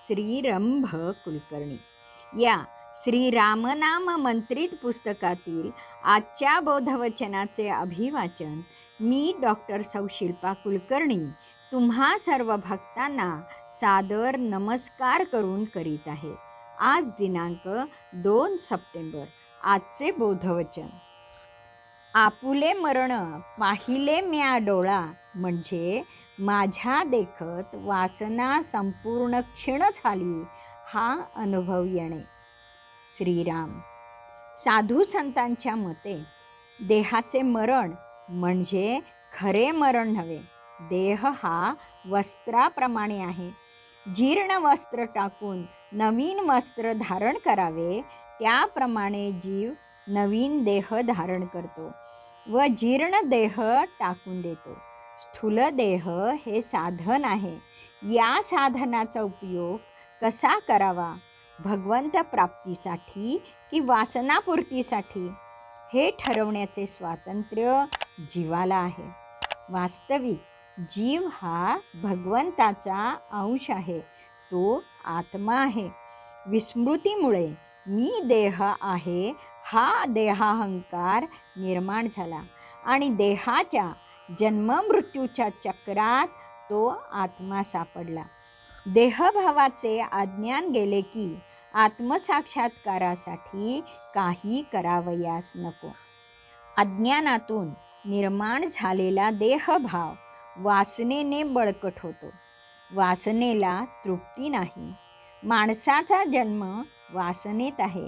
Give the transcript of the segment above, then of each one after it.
श्री रंभ कुलकर्णी या श्रीरामनाम मंत्रित पुस्तकातील आजच्या बोधवचनाचे अभिवाचन मी डॉक्टर सौशिल्पा कुलकर्णी तुम्हा सर्व भक्तांना सादर नमस्कार करून करीत आहे. आज दिनांक दोन सप्टेंबर आजचे बोधवचन. आपुले मरण पाहिले म्या डोळा म्हणजे माझ्या देखत वासना संपूर्ण क्षीण झाली हा अनुभव येणे. श्रीराम साधू संतांच्या मते देहाचे मरण म्हणजे खरे मरण नव्हे. देह हा वस्त्राप्रमाणे आहे. जीर्ण वस्त्र टाकून नवीन वस्त्र धारण करावे त्याप्रमाणे जीव नवीन देह धारण करतो व जीर्ण देह टाकून देतो. स्थूल देह हे साधन आहे. या साधनाचा उपयोग कसा करावा? भगवंत प्राप्तीसाठी की वासनापूर्तीसाठी? हे ठरवण्याचे स्वातंत्र्य जीवाला आहे. वास्तविक जीव हा भगवंताचा अंश आहे. तो आत्मा आहे. विस्मृतीमुळे मी देह आहे हा देहाहंकार निर्माण झाला आणि देहाच्या जन्ममृत्यूच्या चक्रात तो आत्मा सापडला. देहभावाचे अज्ञान गेले की आत्मसाक्षात्कारासाठी काही करावयास नको. अज्ञानातून निर्माण झालेला देहभाव वासनेने बळकट होतो. वासनेला तृप्ती नाही. माणसाचा जन्म वासनेत आहे.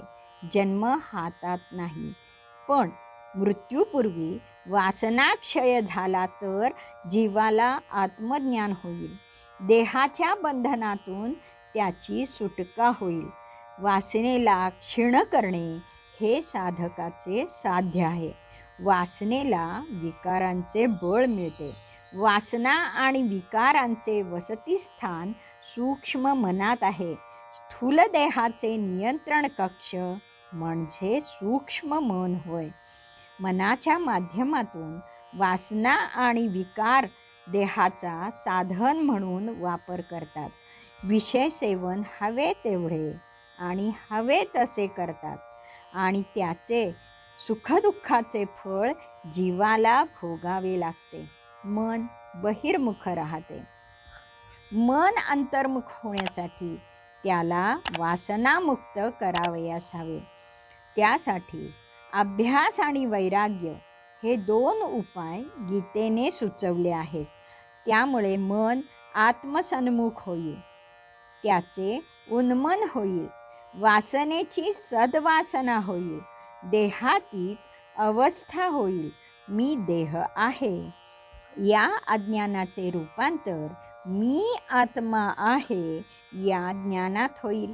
जन्म हातात नाही. पण मृत्यूपूर्वी वासनाक्षय झाला तर जीवाला आत्मज्ञान होईल. देहाच्या बंधनातून त्याची सुटका होईल. वासनेला क्षीण करणे हे साधकाचे साध्य आहे. वासनेला विकारांचे बळ मिळते. वासना आणि विकारांचे वसतिस्थान सूक्ष्म मनात आहे. स्थूल देहाचे नियंत्रण कक्ष म्हणजे सूक्ष्म मन होय. मनाच्या माध्यमातून वासना आणि विकार देहाचा साधन म्हणून वापर करतात. विषय सेवन हवे तेवढे आणि हवे तसे करतात आणि त्याचे सुखदुःखाचे फळ जीवाला भोगावे लागते. मन बहिर्मुख राहते. मन अंतर्मुख होण्यासाठी त्याला वासनामुक्त करावयास हवे. त्यासाठी अभ्यास आणि वैराग्य हे दोन उपाय गीतेने सुचवले आहेत. त्यामुळे मन आत्मसन्मुख होईल. त्याचे उन्मन होईल. वासनेची सद्वासना होईल. देहातीत अवस्था होईल. मी देह आहे. या अज्ञानाचे रूपांतर मी आत्मा आहे या ज्ञानात होईल.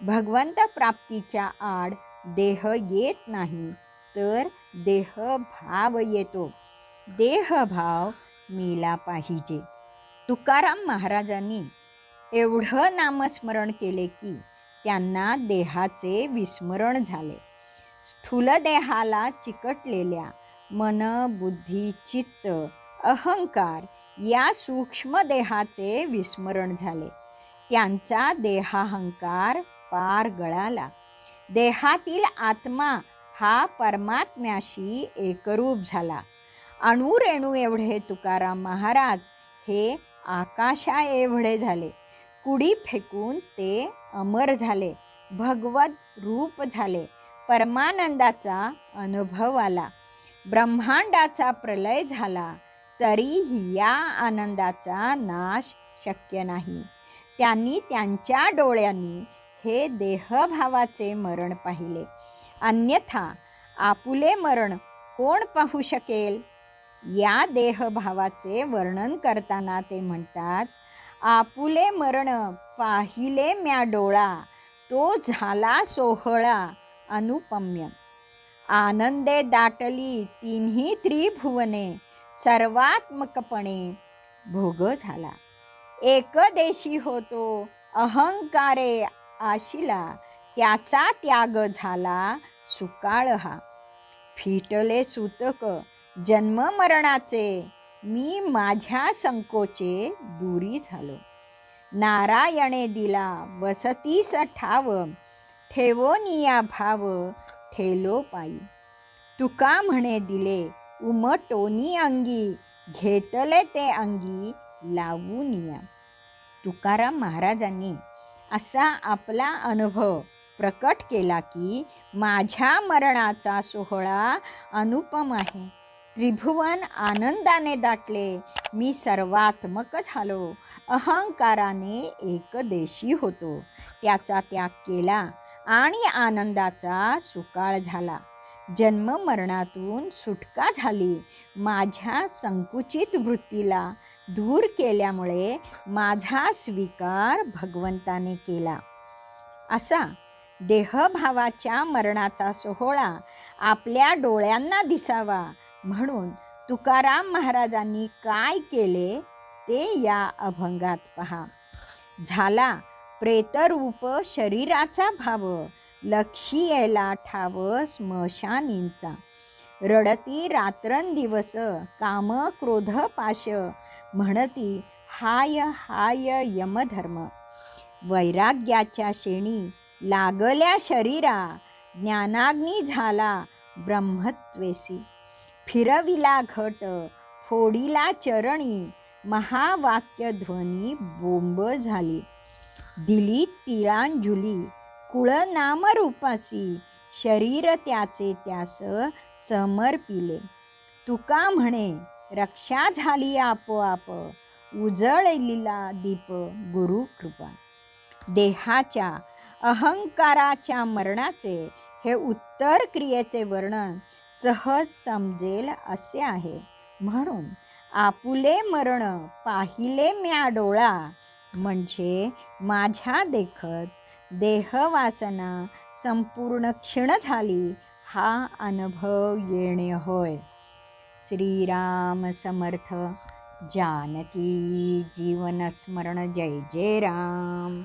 भगवंत प्राप्तीच्या आड देह येत नाही तर देहभाव येतो. देहभाव मेला पाहिजे. तुकाराम महाराजांनी एवढं नामस्मरण केले की त्यांना देहाचे विस्मरण झाले. स्थूल देहाला चिकटलेल्या मन बुद्धी चित्त अहंकार या सूक्ष्म देहाचे विस्मरण झाले. त्यांचा देहाहंकार पार गळाला. देहातील आत्मा हा परमात्म्याशी एकरूप झाला. अणुरेणू एवढे तुकाराम महाराज हे आकाशा एवढे झाले. कुडी फेकून ते अमर झाले. भगवत रूप झाले. परमानंदाचा अनुभव आला. ब्रह्मांडाचा प्रलय झाला तरीही या आनंदाचा नाश शक्य नाही. त्यांनी त्यांच्या डोळ्यांनी हे देहभावाचे मरण पाहिले. अन्यथा आपुले मरण कोण पाहू शकेल? या देहभावाचे वर्णन करताना ते म्हणतात आपुले मरण पाहिले म्या डोळा तो झाला सोहळा अनुपम्य. आनंदे दाटली तिन्ही त्रिभुवने सर्वात्मकपणे भोग झाला. एकदेशी होतो अहंकारे आशिला त्याचा त्याग झाला सुकाळ हा. फिटले सुतक जन्ममरणाचे मी माझ्या संकोचे दूरी झालो. नारायणे दिला वसतीस ठाव ठेवोनिया भाव ठेलो पायी. तुका म्हणे दिले उमटोनी अंगी घेतले ते अंगी लावूनिया तुकाराम महाराजांनी असा आपला अनुभव प्रकट केला की माझ्या मरणाचा सोहळा अनुपम आहे. त्रिभुवन आनंदाने दाटले मी सर्वात्मक झालो अहंकाराने एकदेशी होतो. त्याचा त्याग केला आणि आनंदाचा सुकाळ झाला. जन्म मरणातून सुटका झाली. माझ्या संकुचित वृत्तीला दूर केल्यामुळे माझा स्वीकार भगवंताने केला. असा देहभावाच्या मरणाचा सोहळा आपल्या डोळ्यांना दिसावा म्हणून तुकाराम महाराजांनी काय केले ते या अभंगात पहा. झाला प्रेतरूप शरीराचा भाव लक्षी यायला ठाव स्मशानींचा. रडती रात्रंदिवस काम क्रोध पाश म्हणती हाय हाय यमधर्म. वैराग्याच्या शेणी लागल्या शरीरा ज्ञानाग्नी झाला ब्रह्मत्वेसी. फिरविला घट फोडीला चरणी महावाक्य ध्वनी बोंब झाली. दिली तिळांजुली कुळ नामरूपासी शरीर त्याचे त्यास समर्पिले. तुका म्हणे रक्षा झाली आपोआप उजळलेला दीप गुरुकृपा देहाच्या अहंकाराच्या मरणाचे हे उत्तर क्रियेचे वर्णन सहज समजेल असे आहे. म्हणून आपुले मरण पाहिले म्या डोळा म्हणजे माझ्या देखत देहवासना संपूर्ण क्षीण झाली हा अनुभव येणे होय. श्रीराम समर्थ जानकी जीवनस्मरण जय जय राम.